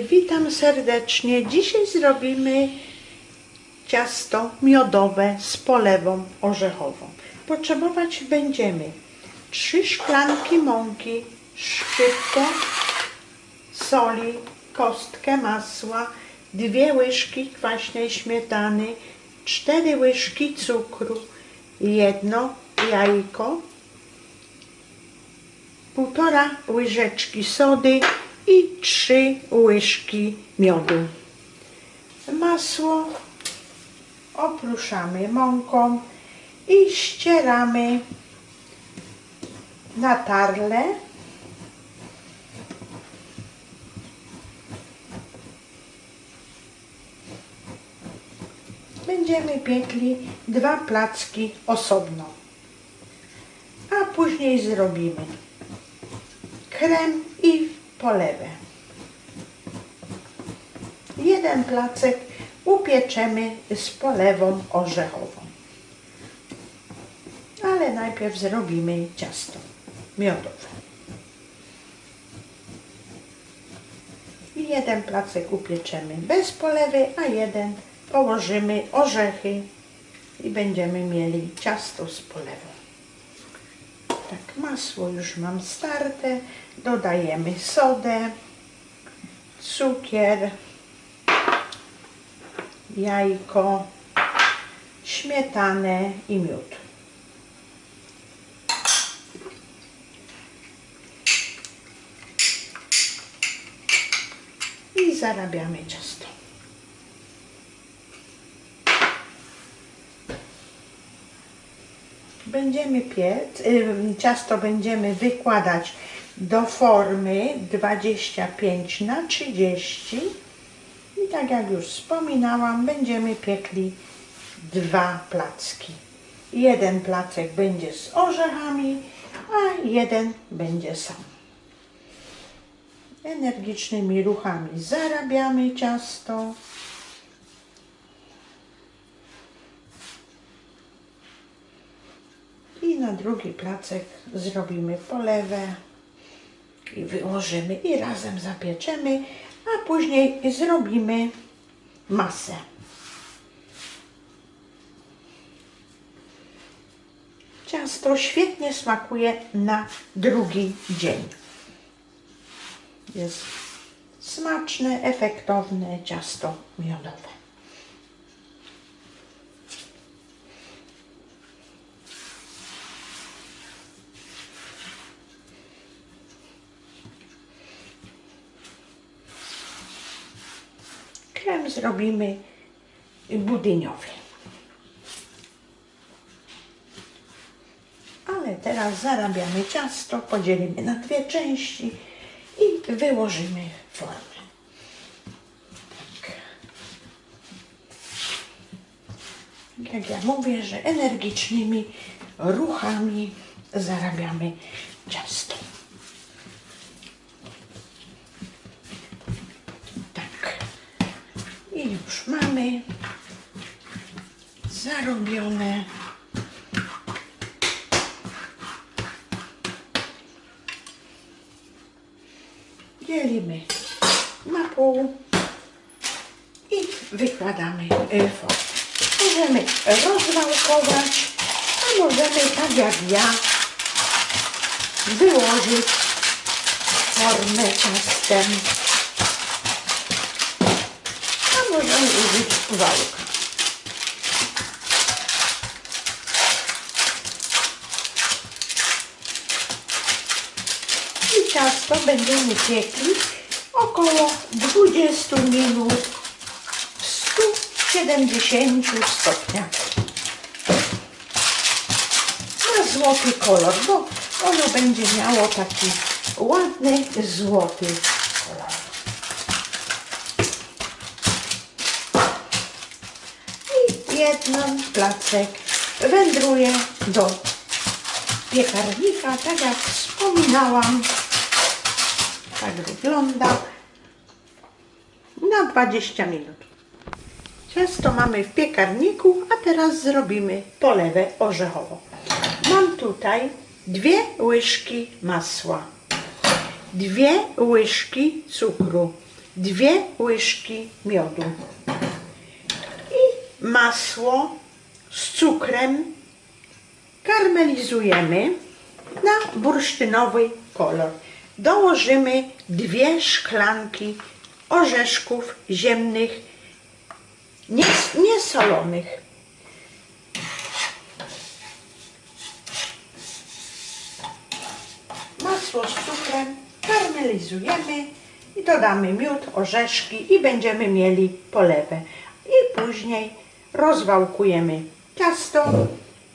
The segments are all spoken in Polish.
Witam serdecznie. Dzisiaj zrobimy ciasto miodowe z polewą orzechową. Potrzebować będziemy 3 szklanki mąki, szczypkę soli, kostkę masła, dwie łyżki kwaśnej śmietany, 4 łyżki cukru, jedno jajko, półtora łyżeczki sody i trzy łyżki miodu. Masło opruszamy mąką i ścieramy na tarle. Będziemy piekli dwa placki osobno, a później zrobimy krem i polewę. Jeden placek upieczemy z polewą orzechową. Ale najpierw zrobimy ciasto miodowe. I jeden placek upieczemy bez polewy, a jeden położymy orzechy i będziemy mieli ciasto z polewą. Tak, masło już mam starte. Dodajemy sodę, cukier, jajko, śmietanę i miód. I zarabiamy ciasto. Będziemy piec, ciasto będziemy wykładać do formy 25 na 30 i tak jak już wspominałam, będziemy piekli dwa placki. Jeden placek będzie z orzechami, a jeden będzie sam. Energicznymi ruchami zarabiamy ciasto. Na drugi placek zrobimy polewę i wyłożymy i razem zapieczemy, a później zrobimy masę. Ciasto świetnie smakuje na drugi dzień. Jest smaczne, efektowne ciasto miodowe. Krem zrobimy budyniowy. Ale teraz zarabiamy ciasto, podzielimy na dwie części i wyłożymy formę. Tak. Jak ja mówię, że energicznymi ruchami zarabiamy ciasto. Tak. I już mamy zarobione. Dzielimy na pół i wykładamy e, formę. Możemy rozwałkować, a możemy tak jak ja wyłożyć formę ciastem. Możemy użyć wałka. I ciasto będziemy piekli około 20 minut w 170 stopniach. Na złoty kolor, bo ono będzie miało taki ładny złoty kolor. Jeden placek wędruje do piekarnika, tak jak wspominałam. Tak wygląda. Na 20 minut. Ciasto mamy w piekarniku, a teraz zrobimy polewę orzechową. Mam tutaj dwie łyżki masła, dwie łyżki cukru, dwie łyżki miodu masło z cukrem karmelizujemy na bursztynowy kolor. Dołożymy dwie szklanki orzeszków ziemnych, nies- niesolonych. Masło z cukrem karmelizujemy i dodamy miód, orzeszki i będziemy mieli polewę. I później rozwałkujemy ciasto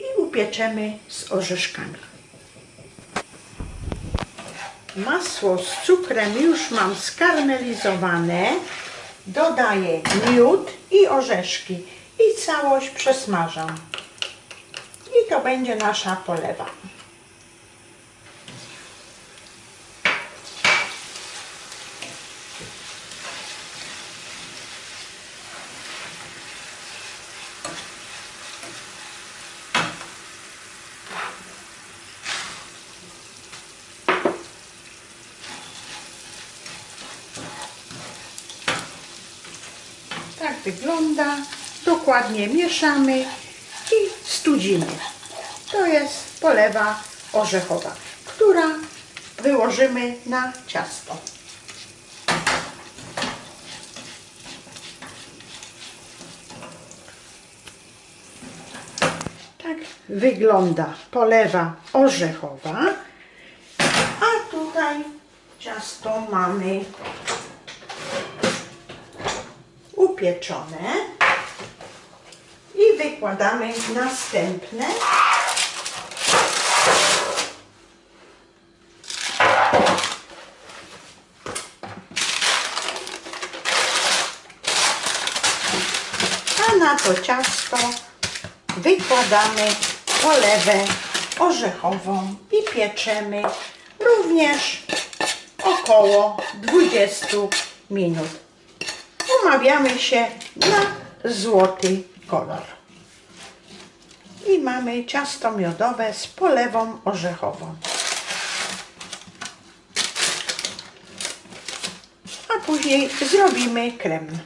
i upieczemy z orzeszkami. Masło z cukrem już mam skarmelizowane. Dodaję miód i orzeszki i całość przesmażam. I to będzie nasza polewa. Tak wygląda. Dokładnie mieszamy i studzimy. To jest polewa orzechowa, która wyłożymy na ciasto. Tak wygląda polewa orzechowa. A tutaj ciasto mamy upieczone i wykładamy następne. A na to ciasto wykładamy polewę orzechową i pieczemy również około 20 minut umawiamy się na złoty kolor. I mamy ciasto miodowe z polewą orzechową. A później zrobimy krem.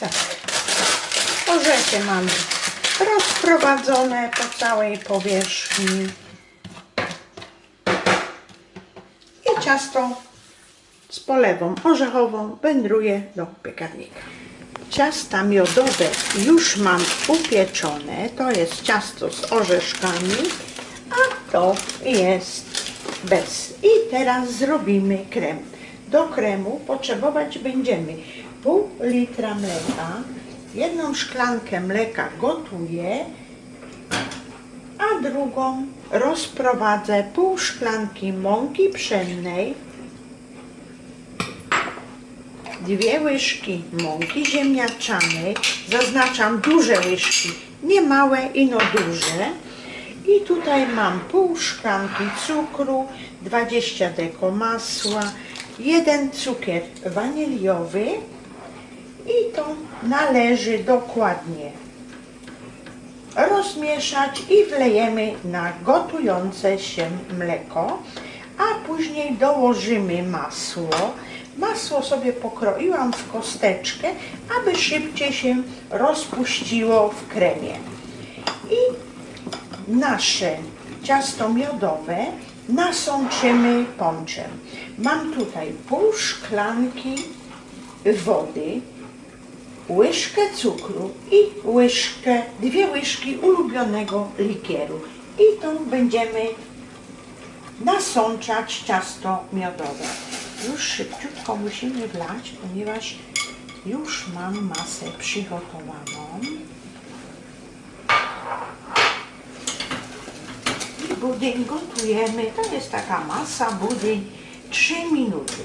Tak. Orzechy mamy rozprowadzone po całej powierzchni. I ciasto polewą orzechową wędruje do piekarnika. Ciasta miodowe już mam upieczone. To jest ciasto z orzeszkami, a to jest bez. I teraz zrobimy krem. Do kremu potrzebować będziemy pół litra mleka, jedną szklankę mleka gotuję, a drugą rozprowadzę pół szklanki mąki pszennej, dwie łyżki mąki ziemniaczanej, zaznaczam duże łyżki, nie małe i no duże. I tutaj mam pół szklanki cukru, 20 deko masła, jeden cukier waniliowy i to należy dokładnie rozmieszać i wlejemy na gotujące się mleko, a później dołożymy masło. Masło sobie pokroiłam w kosteczkę, aby szybciej się rozpuściło w kremie. I nasze ciasto miodowe nasączymy ponczem. Mam tutaj pół szklanki wody, łyżkę cukru i łyżkę, dwie łyżki ulubionego likieru. I to będziemy nasączać ciasto miodowe. Już szybciutko musimy wlać, ponieważ już mam masę przygotowaną. I budyń gotujemy. To jest taka masa budyń 3 minuty.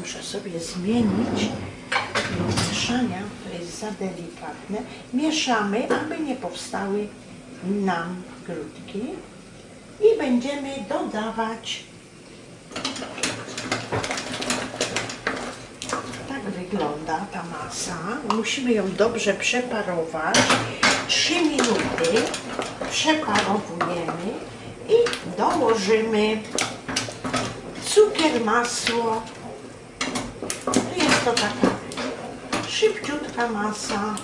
Muszę sobie zmienić do mieszania, to jest za delikatne. Mieszamy, aby nie powstały nam grudki. I będziemy dodawać tak wygląda ta masa. Musimy ją dobrze przeparować. 3 minuty przeparowujemy i dołożymy cukier, masło. Jest to taka szybciutka masa.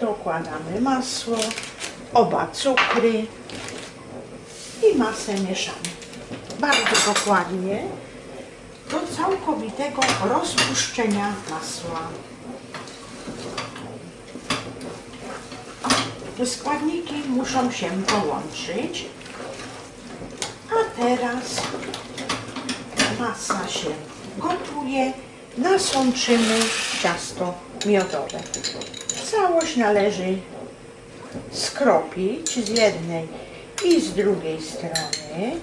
Dokładamy masło, oba cukry i masę mieszamy. Bardzo dokładnie do całkowitego rozpuszczenia masła. Składniki muszą się połączyć. A teraz masa się gotuje. Nasączymy ciasto miodowe. Całość należy skropić z jednej i z drugiej strony.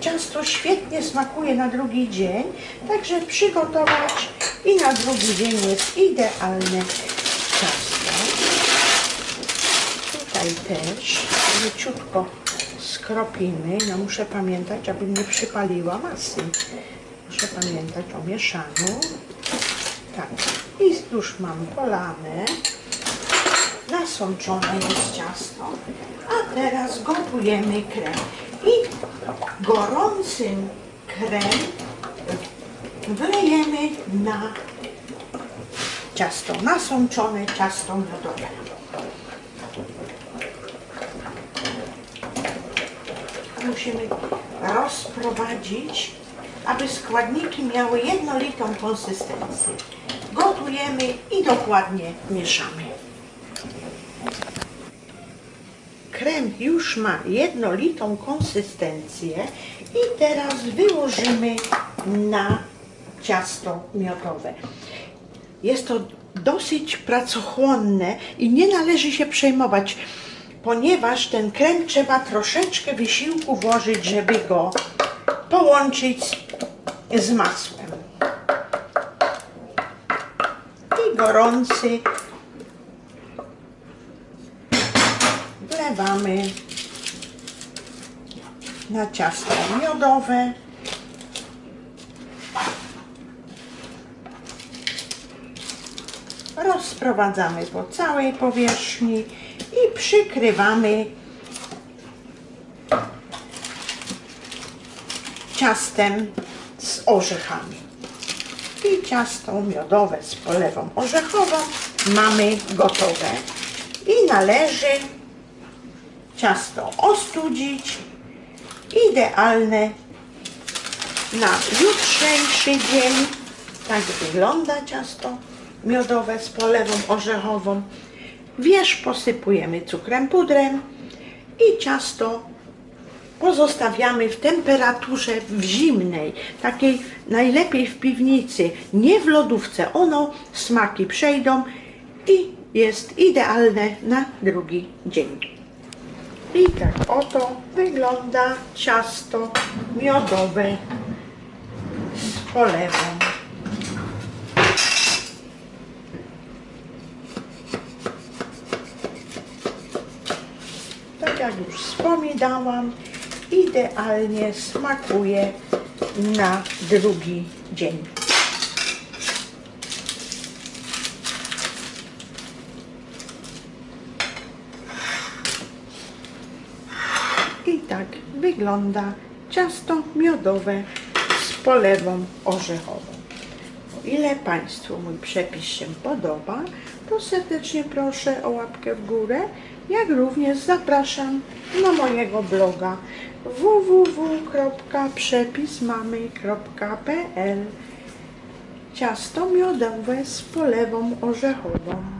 Ciasto świetnie smakuje na drugi dzień, także przygotować i na drugi dzień jest idealne ciasto. Tutaj też leciutko skropimy. No muszę pamiętać, abym nie przypaliła masy. Muszę pamiętać o mieszaniu. Tak. I już mam polane. Nasączone jest ciasto. A teraz gotujemy krem. I gorącym krem wlejemy na ciasto. Nasączone ciasto miodowe. musimy rozprowadzić, aby składniki miały jednolitą konsystencję. Gotujemy i dokładnie mieszamy. Krem już ma jednolitą konsystencję i teraz wyłożymy na ciasto miodowe. Jest to dosyć pracochłonne i nie należy się przejmować ponieważ ten krem trzeba troszeczkę wysiłku włożyć, żeby go połączyć z masłem. I gorący wlewamy na ciasto miodowe. Rozprowadzamy po całej powierzchni i przykrywamy ciastem z orzechami. I ciasto miodowe z polewą orzechową mamy gotowe. I należy ciasto ostudzić. Idealne na jutrzejszy dzień. Tak wygląda ciasto miodowe z polewą orzechową. Wierzch posypujemy cukrem pudrem i ciasto pozostawiamy w temperaturze w zimnej, takiej najlepiej w piwnicy, nie w lodówce. Ono smaki przejdą i jest idealne na drugi dzień. I tak oto wygląda ciasto miodowe z polewą. tak jak już wspominałam, idealnie smakuje na drugi dzień. I tak wygląda ciasto miodowe z polewą orzechową. O ile Państwu mój przepis się podoba, to serdecznie proszę o łapkę w górę, jak również zapraszam na mojego bloga www.przepismamy.pl Ciasto miodowe z polewą orzechową.